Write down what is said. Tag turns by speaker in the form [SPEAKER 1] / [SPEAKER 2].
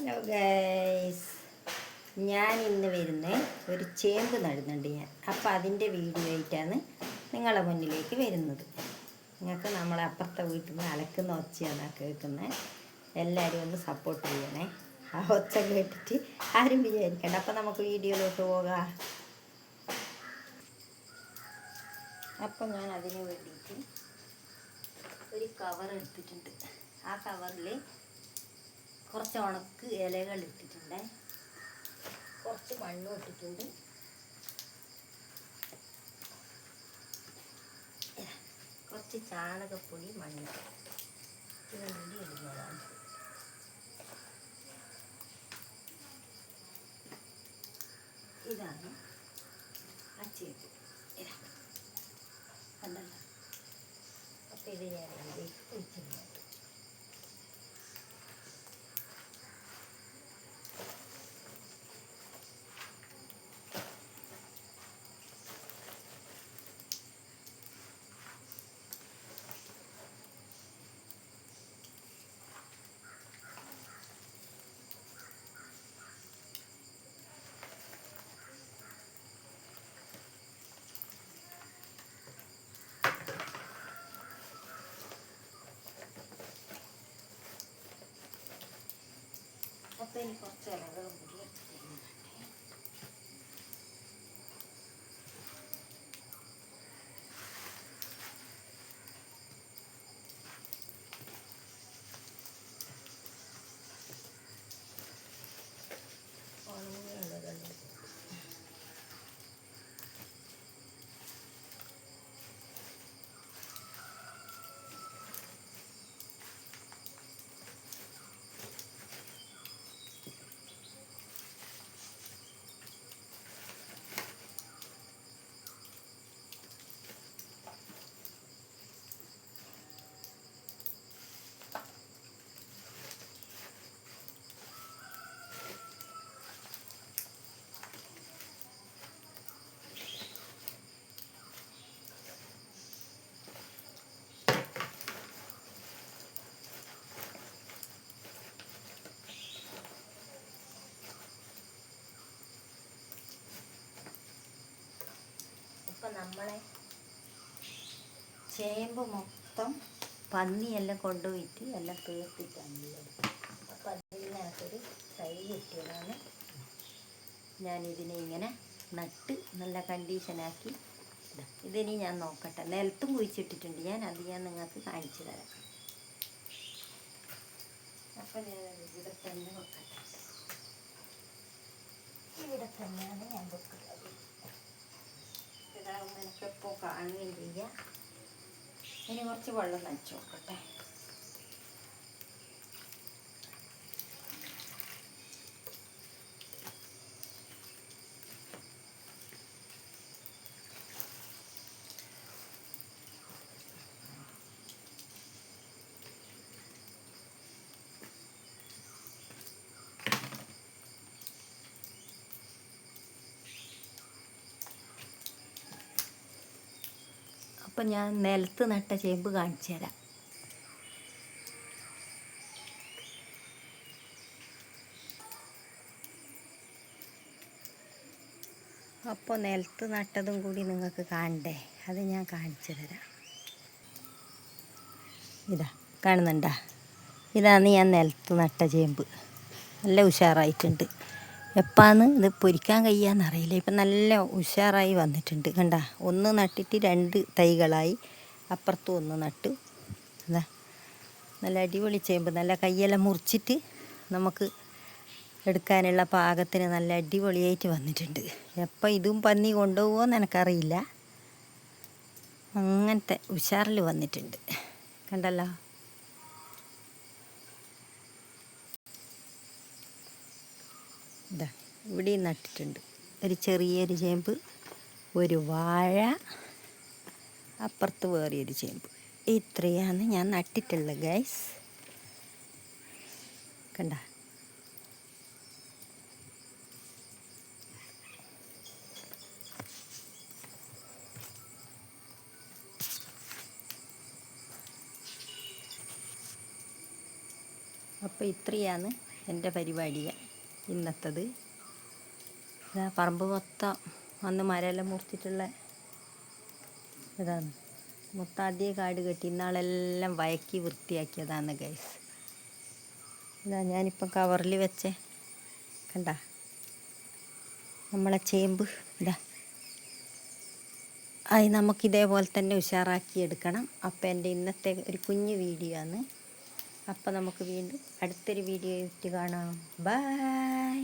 [SPEAKER 1] Hello guys ഞാൻ ഇന്ന് വരുന്ന ഒരു ചേമ്പ് നടുന്നുണ്ട് ഞാൻ. അപ്പോൾ അതിന്റെ വീഡിയോ ആയിട്ടാണ് നിങ്ങളുടെ മുന്നിലേക്ക് വരുന്നത്. നിങ്ങൾക്ക് നമ്മളെ അപ്പുറത്തെ വീട്ടിൽ നിന്ന് അലക്കുന്ന ഒച്ചയാണ് കേൾക്കുന്നത് എല്ലാവരും ഒന്ന് സപ്പോർട്ട് ചെയ്യണേ. ആ ഒച്ച കേട്ടിട്ട് ആരും വിചാരിക്കണ്ട. അപ്പോൾ നമുക്ക് വീഡിയോയിലോട്ട് പോകാം. അപ്പം ഞാൻ അതിന് വേണ്ടിയിട്ട് ഒരു കവർ എടുത്തിട്ടുണ്ട്. ആ കവറിൽ കുറച്ച് ഉണക്ക് ഇലകൾ ഇട്ടിട്ടുണ്ട്. കുറച്ച് മണ്ണും ഇട്ടിട്ടുണ്ട്. കുറച്ച് ചാണകപ്പൊടി മണ്ണ് വേണ്ടി ഇടുന്നതാണ്. ഇതാണ് ആ ചേപ്പ് കണ്ടല്ലോ? അപ്പോൾ ഇത് ഞാൻ ഇനി കുറച്ച് ഇലകളും ഇപ്പം നമ്മളെ ചേമ്പ് മൊത്തം പന്നിയെല്ലാം കൊണ്ടുപോയിട്ട് എല്ലാം തീർത്തിട്ടാണ് അപ്പം അതിനകത്തൊരു തൈ കിട്ടിയതാണ്. ഞാനിതിനെ ഇങ്ങനെ നട്ട് നല്ല കണ്ടീഷനാക്കി ഇതാ. ഇതിനി ഞാൻ നോക്കട്ടെ. നിലത്തും കുഴിച്ചിട്ടിട്ടുണ്ട്. ഞാൻ അത് ഞാൻ നിങ്ങൾക്ക് കാണിച്ചു തരാം. അപ്പം ഞാൻ ഇവിടെ തന്നെ വെക്കട്ടെ. ഇവിടെ തന്നെയാണ് ഞാൻ വെക്കുന്നത്. ഇതാകുമ്പോൾ ഉപ്പൊക്കെ കാണുകയും ചെയ്യാം ഇനി കുറച്ച് വെള്ളം നനച്ച് നോക്കട്ടെ അപ്പം ഞാൻ നിലത്ത് നട്ട ചേമ്പ് കാണിച്ചു തരാം. അപ്പോൾ നിലത്ത് നട്ടതും കൂടി നിങ്ങൾക്ക് കാണണ്ടേ? അത് ഞാൻ കാണിച്ചു തരാം. ഇതാ കാണുന്നുണ്ടാ? ഇതാണ് ഞാൻ നിലത്ത് നട്ട ചേമ്പ്. നല്ല ഉഷാറായിട്ടുണ്ട്. എപ്പാന്ന് ഇത് പൊരിക്കാൻ കഴിയാന്നറിയില്ല. ഇപ്പം നല്ല ഉഷാറായി വന്നിട്ടുണ്ട്. കണ്ട ഒന്ന് നട്ടിട്ട് രണ്ട് തൈകളായി അപ്പുറത്തും ഒന്ന് നട്ടു. അതാ നല്ല അടിപൊളി ചേമ്പ്. നല്ല കയ്യെല്ലാം മുറിച്ചിട്ട് നമുക്ക് എടുക്കാനുള്ള പാകത്തിന് നല്ല അടിപൊളിയായിട്ട് വന്നിട്ടുണ്ട്. എപ്പോൾ ഇതും പന്നി കൊണ്ടുപോകുമെന്ന് എനിക്കറിയില്ല. അങ്ങനത്തെ ഉഷാറിൽ വന്നിട്ടുണ്ട്. കണ്ടല്ലോ? ഇതാ ഇവിടെ നട്ടിട്ടുണ്ട്. ഒരു ചെറിയൊരു ചേമ്പ് ഒരു വാഴ അപ്പുറത്ത് വേറിയൊരു ചേമ്പ്. ഇത്രയാണ് ഞാൻ നട്ടിട്ടുള്ളത് ഗൈസ് കണ്ട? അപ്പോൾ ഇത്രയാണ് എന്റെ പരിപാടികൾ. ഇന്നത്തത്. ഇതാ പറമ്പ് മൊത്തം അന്ന് മരമെല്ലാം മുറിച്ചിട്ടുള്ള ഇതാണ്. മൊത്തം കാട് കെട്ടി ഇന്നാളെല്ലാം വയക്കി വൃത്തിയാക്കിയതാണ് ഗൈസ് ഇതാ ഞാനിപ്പം കവറിൽ വെച്ചേ കണ്ട? നമ്മളെ ചേമ്പ് ഇതാ. അത് നമുക്കിതേപോലെ തന്നെ ഉഷാറാക്കി എടുക്കണം. അപ്പം എന്റെ ഇന്നത്തെ ഒരു കുഞ്ഞു വീഡിയോ ആണ്. അപ്പം നമുക്ക് വീണ്ടും അടുത്തൊരു വീഡിയോ ഇട്ട് കാണാം. ബൈ